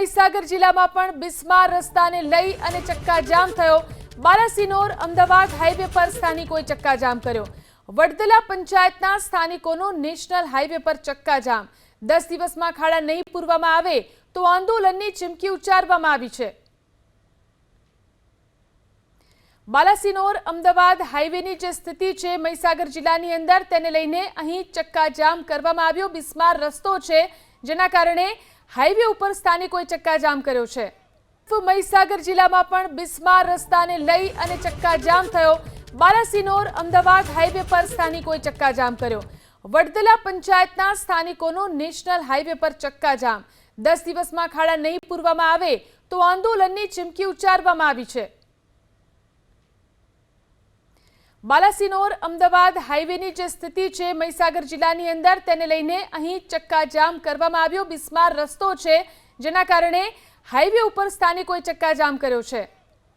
મહીસાગર જિલ્લામાં પણ બિસ્માર રસ્તાને લઈ અને ચક્કાજામ થયો. બાલાસિનોર, અમદાવાદ હાઈવે પર સ્થાનિકોએ ચક્કાજામ કર્યો. વડદલા પંચાયતના સ્થાનિકોનો નેશનલ હાઈવે પર ચક્કાજામ. દસ દિવસમાં ખાડા નહીં પૂરવામાં આવે તો આંદોલનની ચીમકી ઉચ્ચારવામાં આવી છે. બાલાસિનોર, અમદાવાદ હાઈવેની જે સ્થિતિ છે મહીસાગર જિલ્લાની અંદર તેને લઈને અહીં ચક્કાજામ કરવામાં આવ્યો. બિસ્માર રસ્તો છે જેના કારણે હાઈવે ઉપર સ્થાનિકોએ ચક્કાજામ કર્યો છે. મહીસાગર જિલ્લામાં પણ બિસ્માર રસ્તાને લઈ અને ચક્કાજામ થયો. બાલાસિનોર, અમદાવાદ હાઈવે પર સ્થાનિકોએ ચક્કાજામ કર્યો. વડદલા પંચાયતના સ્થાનિકોનો નેશનલ હાઈવે પર ચક્કાજામ. દસ દિવસમાં ખાડા નહીં પૂરવામાં આવે તો આંદોલનની ચીમકી ઉચ્ચારવામાં આવી છે. બાલાસિનોર અમદાવાદ હાઈવેની જે સ્થિતિ છે, મહીસાગર જિલ્લાની અંદર, તેને લઈને અહીં ચક્કાજામ કરવામાં આવ્યો. બિસ્માર રસ્તો છે, જેના કારણે હાઈવે ઉપર સ્થાનિકોએ ચક્કાજામ કર્યો છે.